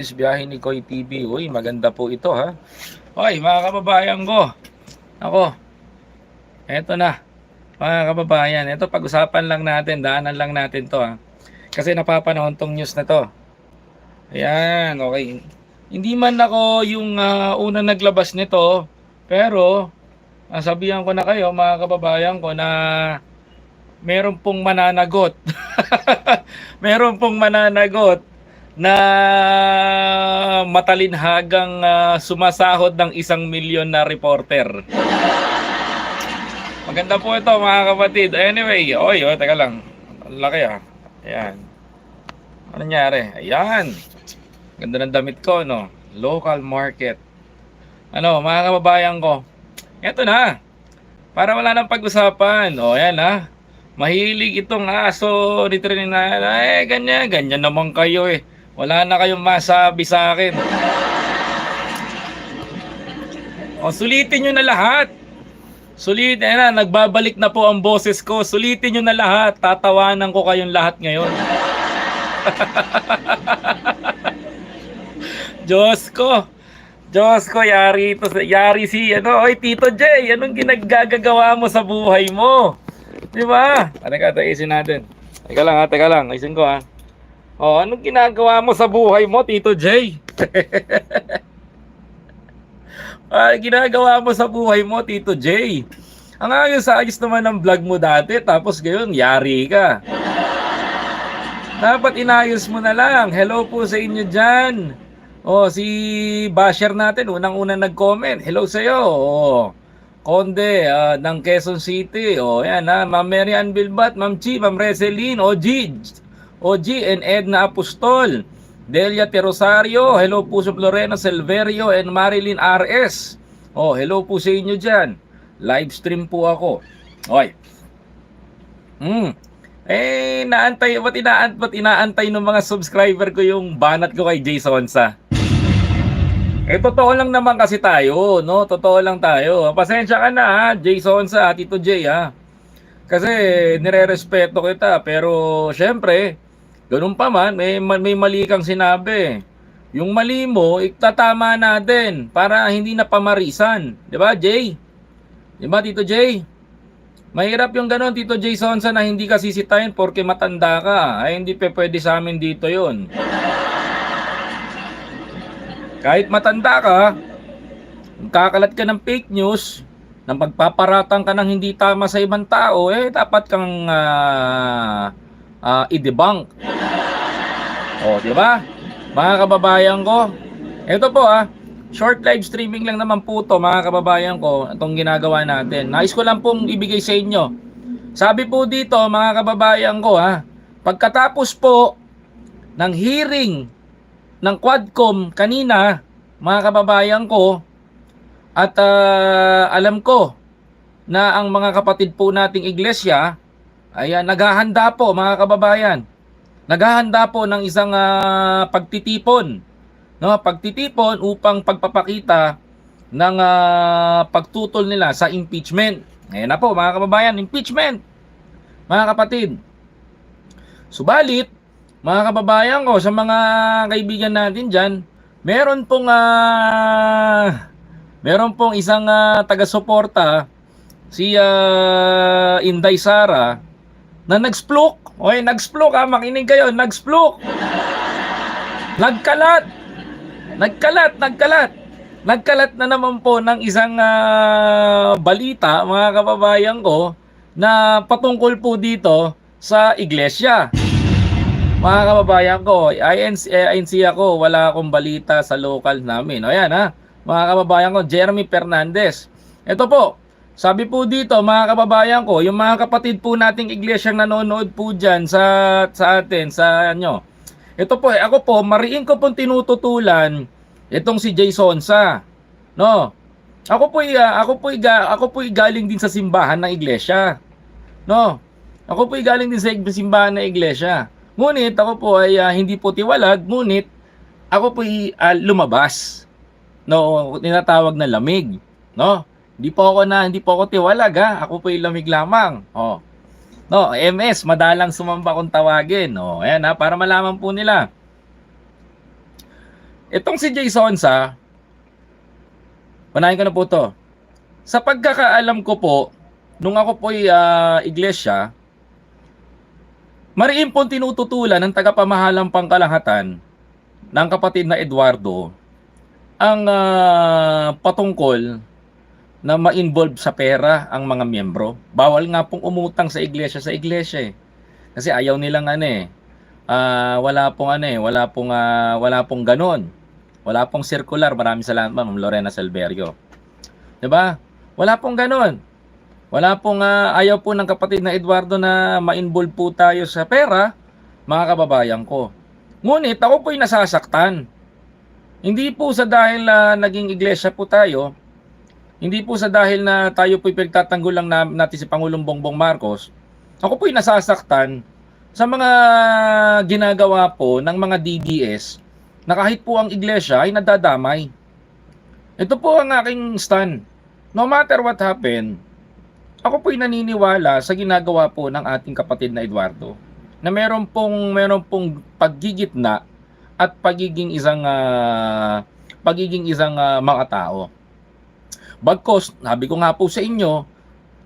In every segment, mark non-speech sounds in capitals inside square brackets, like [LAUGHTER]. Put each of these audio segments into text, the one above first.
This biyahe ni Koy TV. Uy, maganda po ito ha. Hoy, mga kababayan ko. Ako. Eto na. Mga kababayan, ito pag-usapan lang natin, daanan lang natin to ha. Kasi napapanahon tong news na to. Ayan, okay. Hindi man ako yung ah, unang naglabas nito, pero nasabihan ko na kayo mga kababayan ko na meron pong mananagot. [LAUGHS] meron pong mananagot na matalinhagang ah, sumasahod ng isang milyon na reporter. Maganda po ito mga kapatid. Anyway, oy, oh, teka lang. Ang laki ah. Ayan. Ano nangyari? Ayan. Ganda ng damit ko, no? Local market. Ano, mga kababayan ko. Eto na. Para wala nang pag-usapan. O, ayan ha. Mahilig itong aso ni Trinidad. Eh, ganyan. Ganyan naman kayo eh. Wala na kayong masabi sa akin. O, sulitin nyo na lahat. Sulit, eh na, nagbabalik na po ang boses ko. Sulitin nyo na lahat. Tatawanan ko kayong lahat ngayon. [LAUGHS] Diyos ko. Diyos ko, yari sa- Yari si, ano, oy, Tito J, anong ginaggagawa mo sa buhay mo? Di ba? Ano ka, taisin natin. Teka lang ha, teka lang. Isin ko ha. Oh, anong ginagawa mo sa buhay mo, Tito J? [LAUGHS] Ah, ginagawa mo sa buhay mo, Tito J. Ang ayos sa ayos naman ng vlog mo dati, tapos ngayon, yari ka. Dapat inayos mo na lang. Hello po sa inyo dyan. Oh, si Basher natin, unang-unang nag-comment. Hello sa iyo. Oh. Konde ah, ng Quezon City. Oh, yan ha. Ma'am Mary Ann Bilbat, Ma'am Chi, Ma'am Reseline, OG, OG and Edna Apostol. Delia Terosario, hello po sa Lorena Silverio and Marilyn RS. Oh, hello po sa inyo dyan. Live stream po ako. Oy. Hmm. Eh, naantay, ba't inaant, ba't inaantay ng mga subscriber ko yung banat ko kay Jason sa? Eh, totoo lang naman kasi tayo, no? Totoo lang tayo. Pasensya ka na, ha? Jason sa, Tito J, ha? Kasi nire-respeto kita, pero syempre, ganun pa man, may, may mali kang sinabi. Yung mali mo, itatama natin para hindi na pamarisan. Di ba, Jay? Di ba, Tito Jay? Mahirap yung ganon, Tito Jay Sonsa, na hindi ka sisitayin porke matanda ka. Ay, hindi pe pwede sa amin dito yon. Kahit matanda ka, kakalat ka ng fake news, nang pagpaparatang ka ng hindi tama sa ibang tao, eh, dapat kang ah, ah, i-debunk. O, di ba? Mga kababayan ko, ito po ah, short live streaming lang naman po to mga kababayan ko, itong ginagawa natin. Nais ko lang pong ibigay sa inyo. Sabi po dito mga kababayan ko ha, pagkatapos po ng hearing ng Quadcom kanina, mga kababayan ko, at ah, alam ko na ang mga kapatid po nating iglesia, ayan, naghahanda po mga kababayan. Naghahanda po ng isang ah, pagtitipon. No, pagtitipon upang pagpapakita ng ah, pagtutol nila sa impeachment. Ayan na po mga kababayan, impeachment. Mga kapatid. Subalit, mga kababayan ko, sa mga kaibigan natin dyan, meron pong ah, meron pong isang ah, taga-suporta si ah, Inday Sara na nag-splok. Oy, nag-splok ha, makinig kayo, nag-splok. Nagkalat. Nagkalat, nagkalat. Nagkalat na naman po ng isang ah, balita, mga kababayan ko, na patungkol po dito sa iglesia. Mga kababayan ko, INC, INC ako, wala akong balita sa local namin. O yan ha, mga kababayan ko, Jeremy Fernandez. Ito po, sabi po dito mga kababayan ko, yung mga kapatid po nating iglesyang nanonood po dyan sa, sa atin, sa ano. Ito po, eh, ako po, mariin ko pong tinututulan itong si Jason sa. No? Ako po, uh, ako po, ako po galing din sa simbahan ng iglesia. No? Ako po galing din sa simbahan ng iglesia. Ngunit ako po ay ah, hindi po tiwalag, ngunit ako po ay ah, lumabas. No, tinatawag na lamig, no? Hindi po ako na hindi po ako tiwalag ha. Ako po ay lamig lamang. Oh. No, MS, madalang sumamba kung tawagin. Oh, ayan ha, para malaman po nila. Itong si Jason sa Panahin ko na po to. Sa pagkakaalam ko po, nung ako po'y ah, iglesia, mariin pong tinututulan ng tagapamahalang pangkalahatan ng kapatid na Eduardo ang ah, patungkol na ma-involve sa pera ang mga miyembro. Bawal nga pong umutang sa iglesia sa iglesia eh. Kasi ayaw nilang ano eh. ah, wala pong ano eh, wala pong ah, wala pong ganon. Wala pong circular. Maraming salamat Ma'am Lorena Silverio. 'Di ba? Wala pong ganon. Wala pong ah, ayaw po ng kapatid na Eduardo na ma-involve po tayo sa pera, mga kababayan ko. Ngunit ako po'y nasasaktan. Hindi po sa dahil na naging iglesia po tayo, hindi po sa dahil na tayo po'y pinagtatanggol lang na, natin si Pangulong Bongbong Marcos, ako po'y nasasaktan sa mga ginagawa po ng mga DDS na kahit po ang iglesia ay nadadamay. Ito po ang aking stand. No matter what happen, ako po'y naniniwala sa ginagawa po ng ating kapatid na Eduardo na meron pong meron pong paggigitna at pagiging isang ah, pagiging isang ah, mga tao. Bagkos, sabi ko nga po sa inyo,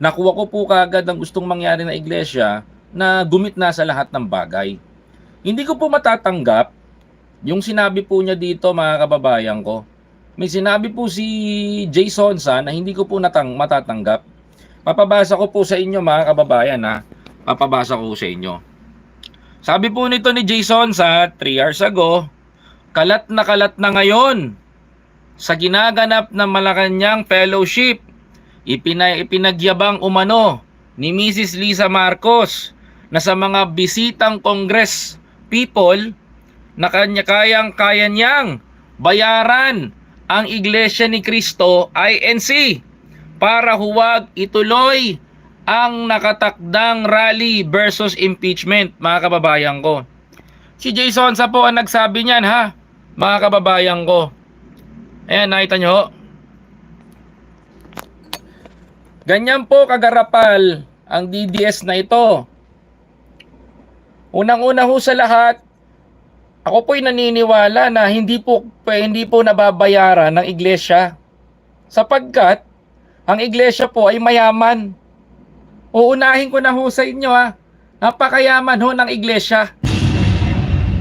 nakuha ko po kagad ang gustong mangyari na iglesia na gumit na sa lahat ng bagay. Hindi ko po matatanggap yung sinabi po niya dito mga kababayan ko. May sinabi po si Jason sa na hindi ko po natang matatanggap. Papabasa ko po sa inyo mga kababayan ha. Papabasa ko sa inyo. Sabi po nito ni Jason sa 3 hours ago, kalat na kalat na ngayon sa ginaganap ng Malacanang Fellowship. Ipina, ipinagyabang umano ni Mrs. Lisa Marcos na sa mga bisitang Congress people na kanya-kayang kaya niyang bayaran ang Iglesia ni Cristo INC para huwag ituloy ang nakatakdang rally versus impeachment, mga kababayan ko. Si Jason sa po ang nagsabi niyan ha, mga kababayan ko. Ayan, nakita nyo. Ganyan po kagarapal ang DDS na ito. Unang-una ho sa lahat, ako po'y naniniwala na hindi po hindi po nababayaran ng iglesia sapagkat ang iglesia po ay mayaman. Uunahin ko na ho sa inyo ha. Napakayaman ho ng iglesia.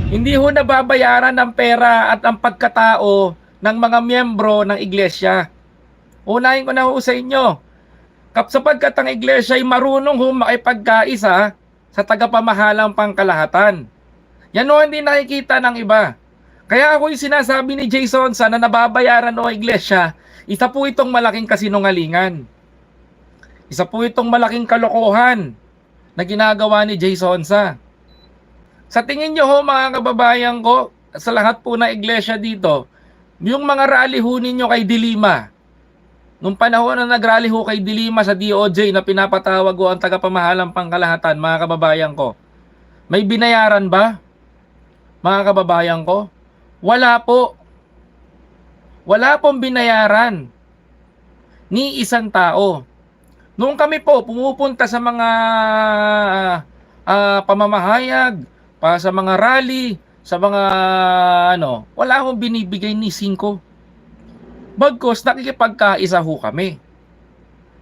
Hindi ho nababayaran ng pera at ang pagkatao ng mga miyembro ng iglesia. Unahin ko na ho sa inyo. Sapagkat ang iglesia ay marunong ho makipagkaisa sa tagapamahalang pangkalahatan. Yan o hindi nakikita ng iba. Kaya ako yung sinasabi ni Jason sana nababayaran o iglesia, isa po itong malaking kasinungalingan. Isa po itong malaking kalokohan na ginagawa ni Jason sa. Sa tingin nyo ho mga kababayan ko, sa lahat po na iglesia dito, yung mga rally ho ninyo kay Dilima, nung panahon na nagrally ho kay Dilima sa DOJ na pinapatawag ho ang tagapamahalang pangkalahatan, mga kababayan ko, may binayaran ba? Mga kababayan ko? Wala po. Wala pong binayaran ni isang tao. Noong kami po pumupunta sa mga ah, pamamahayag, pa sa mga rally, sa mga ano, wala akong binibigay ni 5. Bagkos nakikipagkaisa ho kami.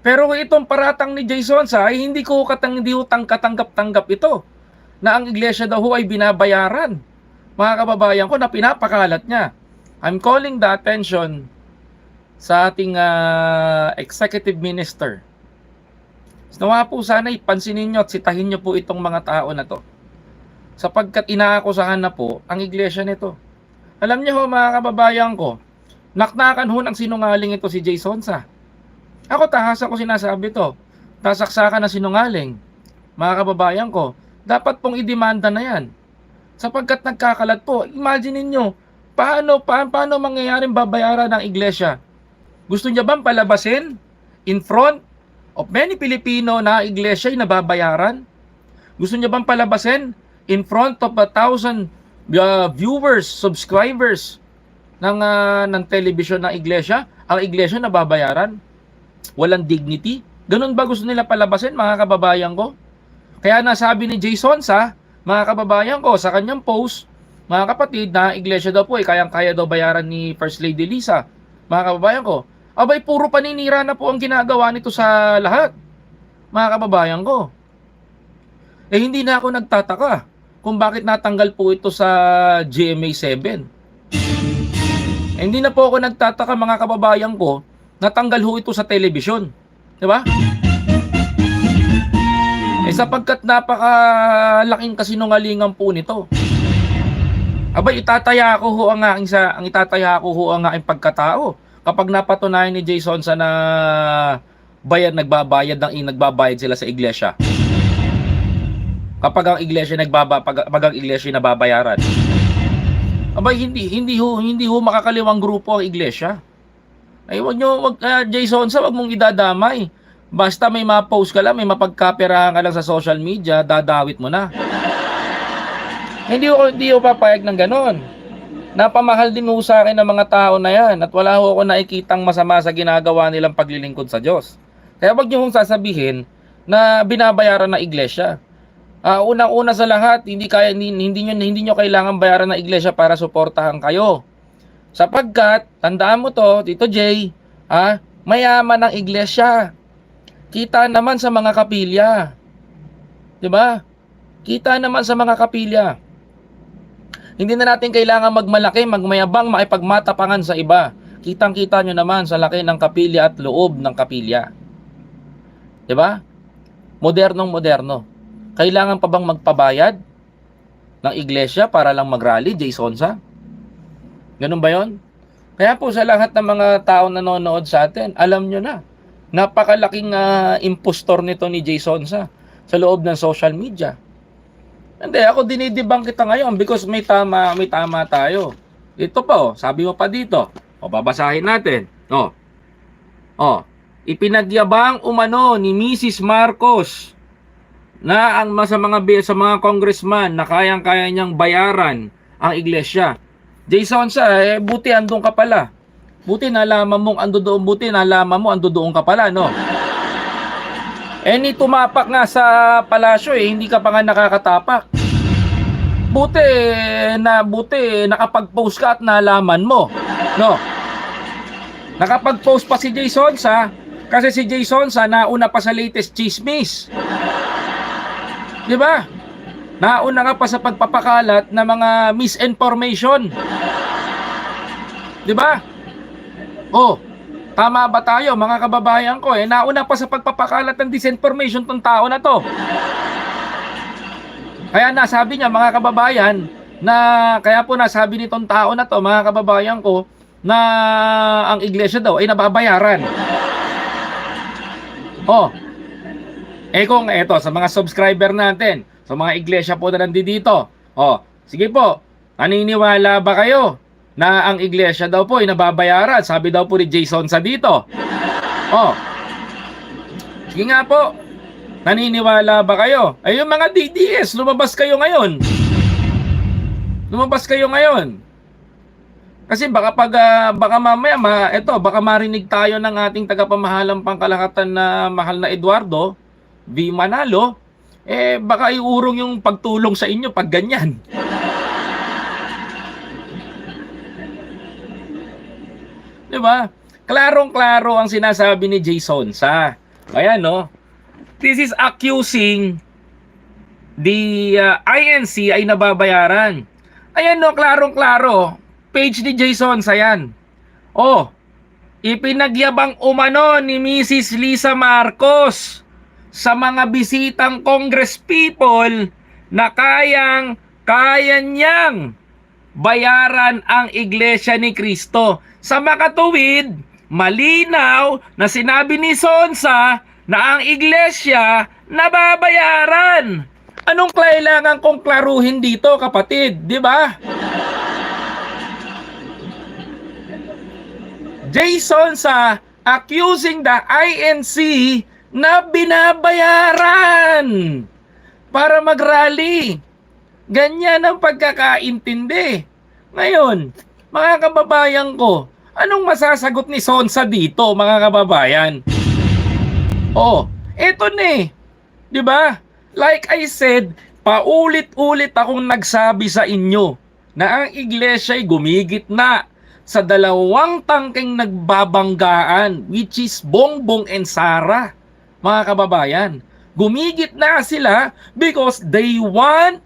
Pero itong paratang ni Jason sa ay hindi ko katang hindi utang katanggap-tanggap ito na ang iglesia daw ho ay binabayaran. Mga kababayan ko na pinapakalat niya. I'm calling the attention sa ating ah, executive minister. Nawa po sana ipansinin nyo at sitahin nyo po itong mga tao na to. Sapagkat inaakusahan na po ang iglesia nito. Alam niyo ho mga kababayan ko, naknakan ho ng sinungaling ito si Jason sa. Ako tahasa ko sinasabi to. Tasaksakan na sinungaling. Mga kababayan ko, dapat pong idemanda na yan. Sapagkat nagkakalat po, imagine niyo paano, pa, paano mangyayaring babayaran ng iglesia? Gusto niya bang palabasin in front of many Filipino na iglesia ay nababayaran? Gusto niya bang palabasin in front of a thousand uh, viewers, subscribers ng, uh, ng television ng iglesia? Ang iglesia nababayaran? Walang dignity? Ganun ba gusto nila palabasin mga kababayan ko? Kaya nasabi ni Jason sa mga kababayan ko sa kanyang post, mga kapatid, na iglesia daw po eh, kayang-kaya daw bayaran ni First Lady Lisa. Mga kababayan ko, abay puro paninira na po ang ginagawa nito sa lahat. Mga kababayan ko. Eh hindi na ako nagtataka kung bakit natanggal po ito sa GMA 7. Eh, hindi na po ako nagtataka mga kababayan ko, natanggal ho ito sa telebisyon. 'Di ba? Eh sapagkat napakalaking kasinungalingan po nito. Abay itataya ko ho ang aking sa ang itataya ko ho ang aking pagkatao kapag napatunayan ni Jason sa na bayad nagbabayad ng nagbabayad sila sa iglesia. Kapag ang iglesia nagbaba pag, pag ang iglesia nababayaran. Abay hindi hindi ho hindi ho makakaliwang grupo ang iglesia. Ay wag nyo wag ah, Jason sa wag mong idadamay. Basta may ma-post ka lang, may mapagkaperahan ka lang sa social media, dadawit mo na. hindi ko hindi ko papayag ng ganon. Napamahal din ho sa akin ng mga tao na yan at wala ho ako nakikitang masama sa ginagawa nilang paglilingkod sa Diyos. Kaya wag niyo hong sasabihin na binabayaran ng iglesia. Ah, unang-una sa lahat, hindi kaya hindi, hindi niyo hindi niyo kailangan bayaran ng iglesia para suportahan kayo. Sapagkat tandaan mo to, Tito Jay, ah, mayaman ang iglesia. Kita naman sa mga kapilya. 'Di ba? Kita naman sa mga kapilya. Hindi na natin kailangan magmalaki, magmayabang, makipagmatapangan sa iba. Kitang-kita nyo naman sa laki ng kapilya at loob ng kapilya. 'Di ba? Modernong moderno. Kailangan pa bang magpabayad ng iglesia para lang mag-rally, Jay Sonsa? Ganun ba 'yon? Kaya po sa lahat ng mga tao nanonood sa atin, alam nyo na, napakalaking ah, impostor nito ni Jay Sonsa sa loob ng social media. Hindi, ako dinidibang kita ngayon because may tama, may tama tayo. Ito pa oh, sabi mo pa dito. O babasahin natin. Oh. Oh, ipinagyabang umano ni Mrs. Marcos na ang sa mga sa mga congressman na kayang-kaya niyang bayaran ang iglesia. Jason sa eh, buti andun ka pala. Buti nalaman mong ando doon, buti nalaman mo ando doon ka pala, no? Eh tumapak nga sa palasyo eh, hindi ka pa nga nakakatapak. Buti na buti nakapag-post ka at nalaman mo, no? Nakapag-post pa si Jason sa kasi si Jason sa nauna pa sa latest chismis. 'Di ba? Nauna nga pa sa pagpapakalat ng mga misinformation. 'Di ba? Oh, tama ba tayo mga kababayan ko eh? Nauna pa sa pagpapakalat ng disinformation tong tao na to. Kaya nasabi niya mga kababayan na kaya po nasabi nitong tao na to mga kababayan ko na ang iglesia daw ay nababayaran. Oh. Eh kung eto sa mga subscriber natin, sa mga iglesia po na nandito. Oh, sige po. Naniniwala ba kayo na ang iglesia daw po ay nababayaran? Sabi daw po ni Jason sa dito. Oh. Sige nga po. Naniniwala ba kayo? Ay yung mga DDS, lumabas kayo ngayon. Lumabas kayo ngayon. Kasi baka pag ah, baka mamaya ma, eto, baka marinig tayo ng ating tagapamahalang pangkalahatan na mahal na Eduardo V Manalo, eh baka iurong yung pagtulong sa inyo pag ganyan. Di ba? Klarong-klaro ang sinasabi ni Jason sa. Ayan no. This is accusing the uh, INC ay nababayaran. Ayan no, klarong-klaro. Page ni Jason sa yan. Oh, ipinagyabang umano ni Mrs. Lisa Marcos sa mga bisitang Congress people na kayang kaya niyang bayaran ang iglesia ni Kristo. Sa makatuwid, malinaw na sinabi ni Sonsa na ang iglesia nababayaran. Anong kailangan kong klaruhin dito, kapatid? Di ba? Jason sa accusing the INC na binabayaran para mag-rally. Ganyan ang pagkakaintindi. Ngayon, mga kababayan ko, anong masasagot ni Sonsa dito, mga kababayan? Oh, eto na eh. 'Di ba? Like I said, paulit-ulit akong nagsabi sa inyo na ang iglesia ay gumigit na sa dalawang tangkeng nagbabanggaan which is Bongbong and Sara, mga kababayan. Gumigit na sila because they want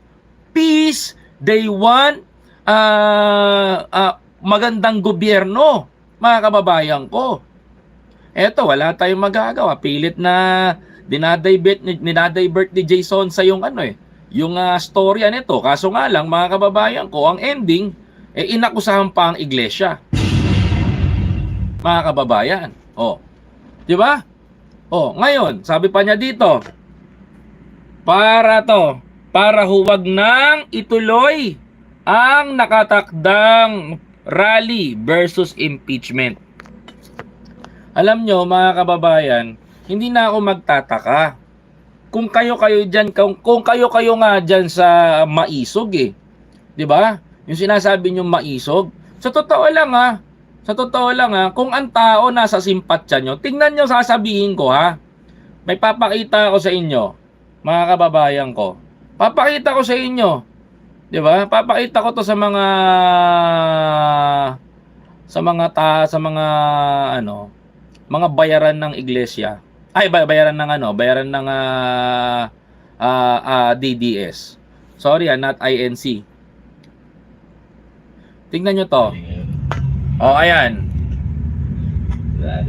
peace, they want ah, ah, magandang gobyerno, mga kababayan ko. Eto, wala tayong magagawa. Pilit na dinadivert, dinadivert ni Jason sa yung ano eh, yung ah, storya nito. Kaso nga lang, mga kababayan ko, ang ending, eh inakusahan pa ang iglesia. Mga kababayan. Oh. 'Di ba? Oh, ngayon, sabi pa niya dito, para to, para huwag nang ituloy ang nakatakdang rally versus impeachment. Alam nyo, mga kababayan, hindi na ako magtataka. Kung kayo-kayo dyan, kung, kung kayo-kayo nga dyan sa maisog eh. 'Di ba? Yung sinasabi nyo maisog. Sa totoo lang ha, sa totoo lang ha, kung ang tao nasa simpatya nyo, tingnan nyo sasabihin ko ha. May papakita ako sa inyo, mga kababayan ko. Papakita ko sa inyo. 'Di ba? Papakita ko to sa mga sa mga ta sa mga ano, mga bayaran ng iglesia. Ay, bay- bayaran ng ano, bayaran ng ah, ah, ah, DDS. Sorry, ah, not INC. Tingnan nyo to. Oh, ayan.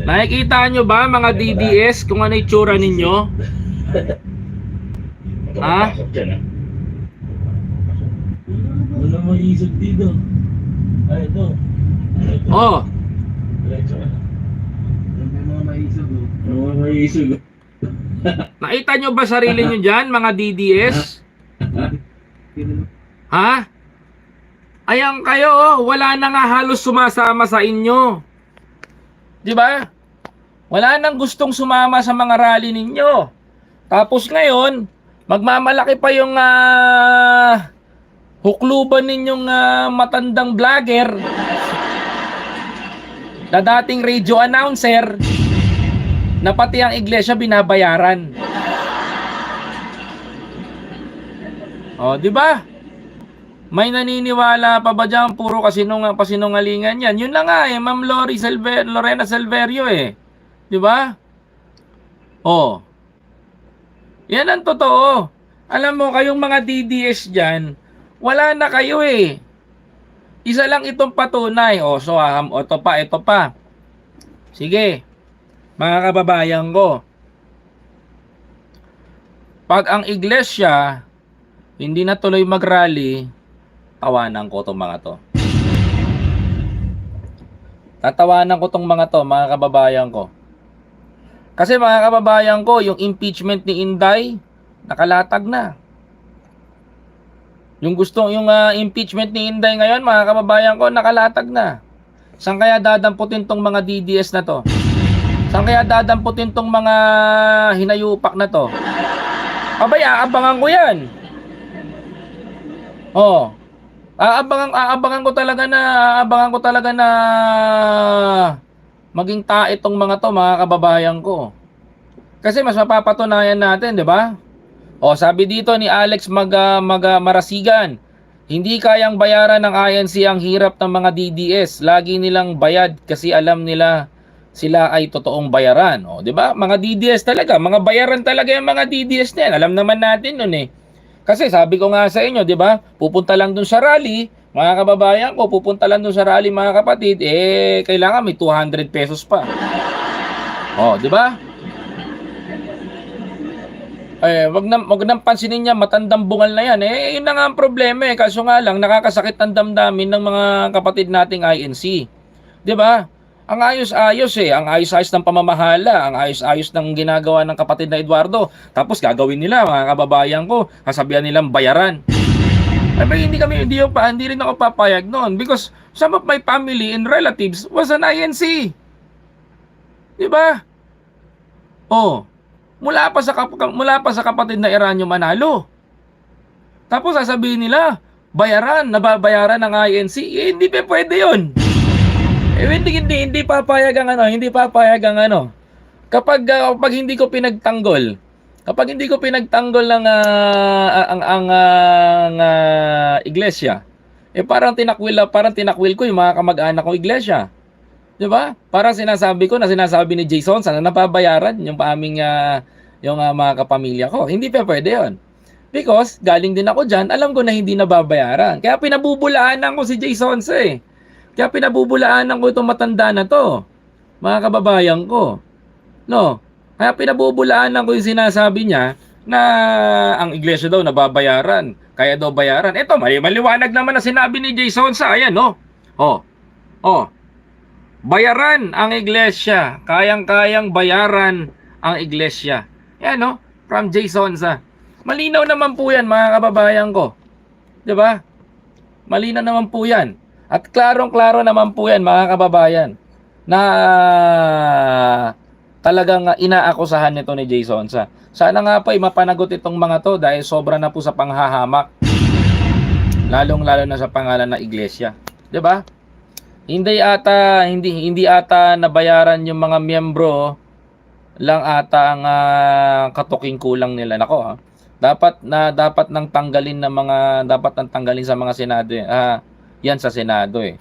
Nakikita nyo ba mga DDS kung ano itsura ninyo? Ha? Wala mo isog dito. Ay, ito. Ito. Oh, nakita nyo ba sarili nyo dyan, mga DDS? [LAUGHS] Ha? Ayan kayo, oh, wala na nga halos sumasama sa inyo. 'Di ba? Wala nang gustong sumama sa mga rally ninyo. Tapos ngayon, magmamalaki pa yung ah, hukluban ninyong ah, matandang vlogger [LAUGHS] na dating radio announcer na pati ang iglesia binabayaran. Oh, 'di ba? May naniniwala pa ba diyan puro kasinung pasinungalingan 'yan? Yun na nga eh, Ma'am Lori Salver, Lorena Salverio eh. 'Di ba? Oh. Yan ang totoo. Alam mo, kayong mga DDS dyan, wala na kayo eh. Isa lang itong patunay. O, so, um, o, ito pa, ito pa. Sige, mga kababayan ko. Pag ang iglesia hindi na tuloy mag-rally, tawanan ko tong mga to. Tatawanan ko tong mga to, mga kababayan ko. Kasi mga kababayan ko, yung impeachment ni Inday, nakalatag na. Yung gusto, yung ah, impeachment ni Inday ngayon, mga kababayan ko, nakalatag na. Saan kaya dadamputin tong mga DDS na to? Saan kaya dadamputin tong mga hinayupak na to? Abay, aabangan ko yan. Oh. Aabangan aabangan ko talaga na aabangan ko talaga na maging tae itong mga to, mga kababayan ko. Kasi mas mapapatunayan natin, 'di ba? O sabi dito ni Alex Mag, ah, Mag ah, Marasigan, hindi kayang bayaran ng INC ang hirap ng mga DDS. Lagi nilang bayad kasi alam nila sila ay totoong bayaran. O, 'di ba? Mga DDS talaga, mga bayaran talaga yung mga DDS na yan. Alam naman natin 'nun eh. Kasi sabi ko nga sa inyo, 'di ba? Pupunta lang dun sa rally, mga kababayan ko, pupunta lang dun sa rally mga kapatid, eh kailangan may 200 pesos pa. Oh, 'di ba? Eh, wag na wag nang pansinin niya matandang bungal na 'yan. Eh, yun na nga ang problema eh. Kaso nga lang nakakasakit ang damdamin ng mga kapatid nating INC. 'Di ba? Ang ayos-ayos eh, ang ayos-ayos ng pamamahala, ang ayos-ayos ng ginagawa ng kapatid na Eduardo. Tapos gagawin nila, mga kababayan ko, kasabihan nilang bayaran. Ay, ba, hindi kami, hindi, yung, pa- hindi rin ako papayag noon because some of my family and relatives was an INC. Di ba? Oh, mula pa sa kap- mula pa sa kapatid na Eranyo Manalo. Tapos sasabihin nila, bayaran, nababayaran ng INC. Eh, hindi pa pwede 'yon. Eh, hindi, hindi, hindi papayag ang ano, hindi papayag ang ano. Kapag, ah, kapag hindi ko pinagtanggol, kapag hindi ko pinagtanggol ng ah, ang, ang, ang ah, iglesia, eh parang tinakwil, parang tinakwil ko yung mga kamag-anak kong iglesia. 'Di ba? Parang sinasabi ko na sinasabi ni Jason sana napabayaran yung aming ah, yung ah, mga kapamilya ko. Hindi pa pwede 'yon. Because galing din ako diyan, alam ko na hindi nababayaran. Kaya pinabubulaanan ko si Jason sa eh. Kaya pinabubulaanan ko itong matanda na to. Mga kababayan ko. No. Kaya pinabubulaanan ko yung sinasabi niya na ang iglesia daw nababayaran. Kaya daw bayaran. Ito, mali maliwanag naman na sinabi ni Jason sa ayan, no? Oh. Oh. Bayaran ang iglesia. Kayang-kayang bayaran ang iglesia. Yan, no? From Jason sa. Malinaw naman po yan, mga kababayan ko. 'Di ba? Malinaw naman po yan. At klarong-klaro naman po yan, mga kababayan, na talagang inaakusahan nito ni Jason sa. Sana nga po ay mapanagot itong mga to dahil sobra na po sa panghahamak. Lalong-lalo na sa pangalan ng iglesia. 'Di ba? Hindi ata hindi hindi ata nabayaran yung mga miyembro lang ata ang ah, katuking kulang nila nako ha. Dapat na dapat nang tanggalin ng mga dapat nang tanggalin sa mga senado eh. Yan sa senado eh.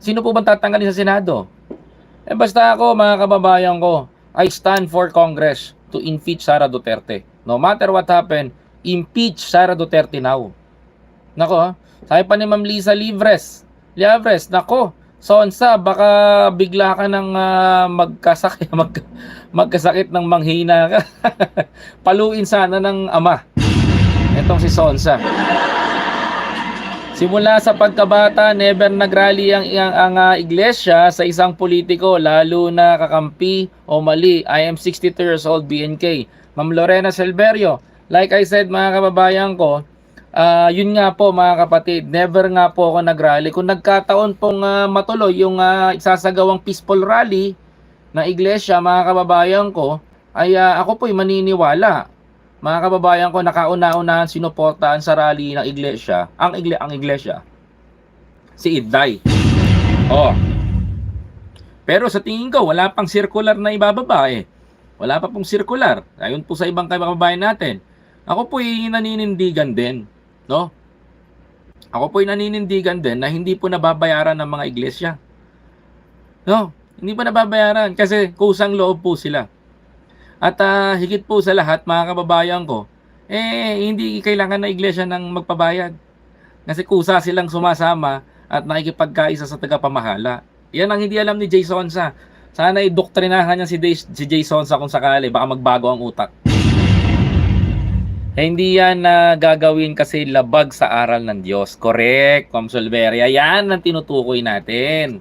Sino po bang tatanggalin sa senado? Eh basta ako mga kababayan ko, I stand for Congress to impeach Sara Duterte. No matter what happen, impeach Sara Duterte now. Nako, ha? sabi pa ni Ma'am Lisa Livres. Livres, nako, Sonsa, baka bigla ka ng ah, magkasakit, [LAUGHS] mag, magkasakit ng manghina ka. [LAUGHS] Paluin sana ng ama. Itong si Sonsa. Simula sa pagkabata, never nagrally ang, ang, ang ah, iglesia sa isang politiko, lalo na kakampi o mali. I am 62 years old, BNK. Ma'am Lorena Silverio, like I said mga kababayan ko, ah, yun nga po mga kapatid, never nga po ako nagrally. Kung nagkataon pong ah, matuloy yung ah, isasagawang peaceful rally na iglesia mga kababayan ko, ay ah, ako po'y maniniwala mga kababayan ko, nakauna-unahan sinuportahan sa rally ng iglesia, ang, igle ang iglesia, si Iday. Oh. Pero sa tingin ko, wala pang circular na ibababa eh. Wala pa pong circular. Ayon po sa ibang kababayan natin. Ako po ay naninindigan din. No? Ako po ay naninindigan din na hindi po nababayaran ng mga iglesia. No? Hindi po nababayaran kasi kusang loob po sila. At ah, higit po sa lahat, mga kababayan ko, eh, hindi kailangan na iglesia ng magpabayad. Kasi kusa silang sumasama at nakikipagkaisa sa tagapamahala. Yan ang hindi alam ni Jason sa. Sana idoktrinahan niya si, Day- si Jason sa kung sakali, baka magbago ang utak. Eh, hindi yan na gagawin kasi labag sa aral ng Diyos. Correct, Comsolveria. Yan ang tinutukoy natin.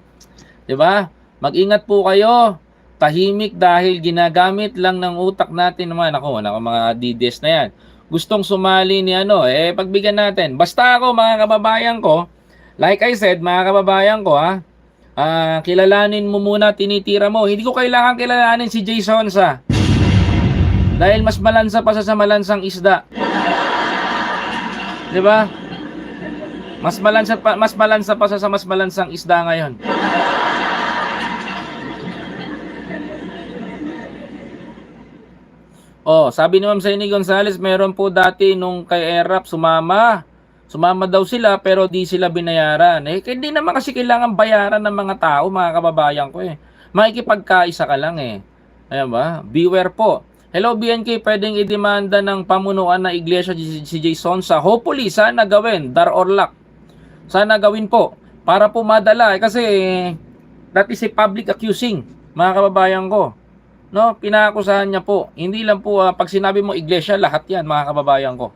'Di ba? Mag-ingat po kayo tahimik dahil ginagamit lang ng utak natin naman ako, nako mga DDS na yan. Gustong sumali ni ano, eh pagbigyan natin. Basta ako mga kababayan ko, like I said, mga kababayan ko ha, ah, kilalanin mo muna tinitira mo. Hindi ko kailangan kilalanin si Jason sa. Dahil mas malansa pa sa sa malansang isda. 'Di ba? Mas malansa pa mas malansa pa sa sa mas malansang isda ngayon. Oh, sabi ni Ma'am Seni Gonzales, meron po dati nung kay Erap sumama. Sumama daw sila pero di sila binayaran. Eh, hindi naman kasi kailangan bayaran ng mga tao, mga kababayan ko eh. Makikipagkaisa ka lang eh. Ayan ba? Beware po. Hello BNK, pwedeng idemanda ng pamunuan ng iglesia si Jason sa hopefully sana gawin, dar or luck. Sana gawin po para po madala eh, kasi that is a public accusing, mga kababayan ko. No, pinaakusahan niya po. Hindi lang po ah, pag sinabi mo iglesia, lahat 'yan, mga kababayan ko.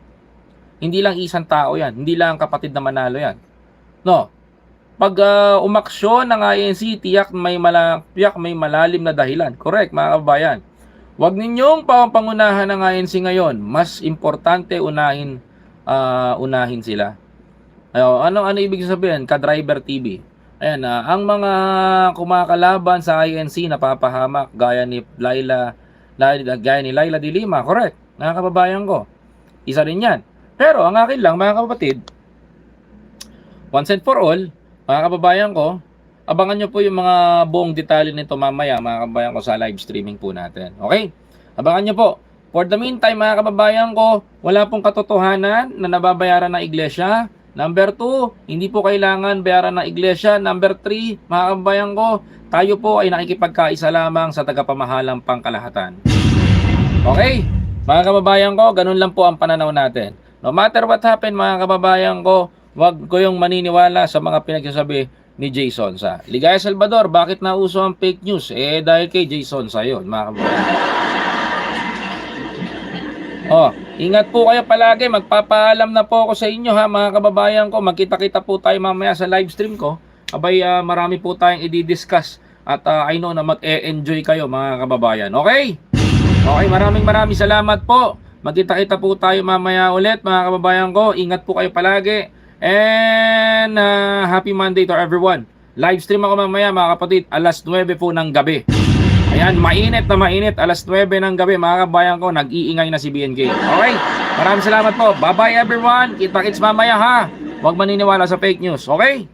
Hindi lang isang tao 'yan, hindi lang kapatid na Manalo 'yan. No. Pag ah, umaksyon ng INC, tiyak may mala, tiyak may malalim na dahilan. Correct, mga kababayan. Huwag ninyong papangunahan ng INC ngayon. Mas importante unahin ah, unahin sila. Ano ano ibig sabihin? Ka-driver TV. Ayan, ah, ang mga kumakalaban sa INC napapahamak gaya ni Laila, Laila gaya ni Laila de Lima, correct? Mga kababayan ko. Isa rin 'yan. Pero ang akin lang mga kapatid, once and for all, mga kababayan ko, abangan nyo po yung mga buong detalye nito mamaya mga kababayan ko sa live streaming po natin. Okay? Abangan nyo po. For the meantime mga kababayan ko, wala pong katotohanan na nababayaran ng iglesia. Number 2, hindi po kailangan bayaran ng iglesia. Number 3, mga kababayan ko, tayo po ay nakikipagkaisa lamang sa tagapamahalang pangkalahatan. Okay, mga kababayan ko, ganun lang po ang pananaw natin. No matter what happen, mga kababayan ko, wag ko yung maniniwala sa mga pinagsasabi ni Jason sa Ligaya Salvador, bakit nauso ang fake news? Eh, dahil kay Jason sa yun, mga kababayan. Oh, ingat po kayo palagi. Magpapaalam na po ako sa inyo ha, mga kababayan ko. Magkita-kita po tayo mamaya sa live stream ko. Abay, ah, marami po tayong i-discuss. At ah, I know na mag-e-enjoy kayo, mga kababayan. Okay? Okay, maraming maraming salamat po. Magkita-kita po tayo mamaya ulit, mga kababayan ko. Ingat po kayo palagi. And ah, happy Monday to everyone. Live stream ako mamaya, mga kapatid, alas 9 po ng gabi. Ayan, mainit na mainit. Alas 9 ng gabi, mga kabayan ko, nag-iingay na si BNK. Okay? Maraming salamat po. Bye-bye everyone. Kita-kits mamaya ha. Huwag maniniwala sa fake news. Okay?